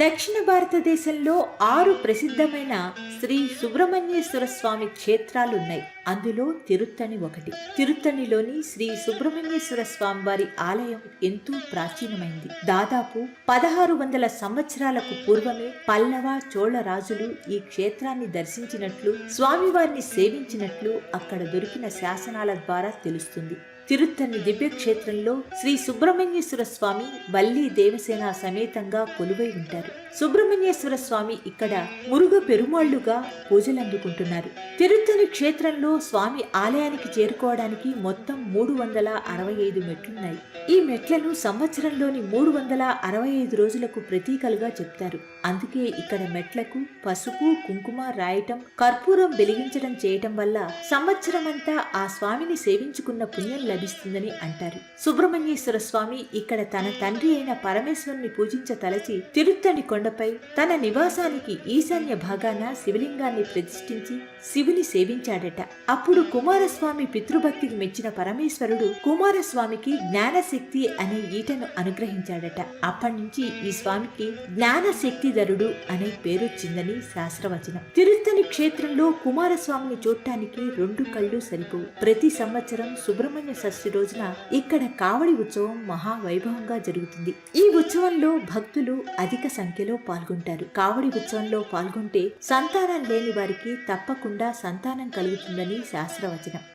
దక్షిణ భారతదేశంలో ఆరు ప్రసిద్ధమైన శ్రీ సుబ్రహ్మణ్యేశ్వర స్వామి క్షేత్రాలు ఉన్నాయి అందులో తిరుత్తణి ఒకటి. తిరుత్తణిలోని శ్రీ సుబ్రహ్మణ్యేశ్వర స్వామి వారి ఆలయం ఎంతో ప్రాచీనమైంది. దాదాపు పదహారు వందల సంవత్సరాలకు పూర్వమే పల్లవ చోళ రాజులు ఈ క్షేత్రాన్ని దర్శించినట్లు స్వామివారిని సేవించినట్లు అక్కడ దొరికిన శాసనాల ద్వారా తెలుస్తుంది. తిరుత్తని దివ్యక్షేత్రంలో శ్రీ సుబ్రహ్మణ్యేశ్వర స్వామి వల్లి దేవసేన సమేతంగా కొలువై ఉంటారు. సుబ్రహ్మణ్యేశ్వర స్వామి ఇక్కడ మురుగ పెరుమాళ్ళుగా పూజలందుకుంటున్నారు. తిరుత్తని క్షేత్రంలో స్వామి ఆలయానికి చేరుకోవడానికి మొత్తం మూడు వందల అరవై ఐదు మెట్లున్నాయి. ఈ మెట్లను సంవత్సరంలోని మూడు వందల అరవై ఐదు రోజులకు ప్రతీకలుగా చెప్తారు. అందుకే ఇక్కడ మెట్లకు పసుపు కుంకుమ రాయటం కర్పూరం వెలిగించడం చేయటం వల్ల సంవత్సరమంతా ఆ స్వామిని సేవించుకున్న పుణ్యం లభిస్తుందని అంటారు. సుబ్రహ్మణ్యేశ్వర స్వామి ఇక్కడ తన తండ్రి అయిన పరమేశ్వరుని పూజించ తలచి తిరుత్తని కొండపై తన నివాసానికి ఈశాన్య భాగాన శివలింగాన్ని ప్రతిష్ఠించి శివుని సేవించాడట. అప్పుడు కుమారస్వామి పితృభక్తికి మెచ్చిన పరమేశ్వరుడు కుమారస్వామికి జ్ఞానశక్తి అనే ఈటను అనుగ్రహించాడట. అప్పటి నుంచి ఈ స్వామికి జ్ఞానశక్తిధరుడు అనే పేరొచ్చిందని శాస్త్రవచనం. తిరుత్తని క్షేత్రంలో కుమారస్వామిని చూడటానికి రెండు కళ్ళు సరిపోవు. ప్రతి సంవత్సరం సుబ్రహ్మణ్య షష్ఠి రోజున ఇక్కడ కావడి ఉత్సవం మహావైభవంగా జరుగుతుంది. ఈ ఉత్సవంలో భక్తులు అధిక సంఖ్యలో పాల్గొంటారు. కావడి ఉత్సవంలో పాల్గొంటే సంతానం లేని వారికి తప్పకుండా సంతానం కలుగుతుందని శాస్త్రవచనం.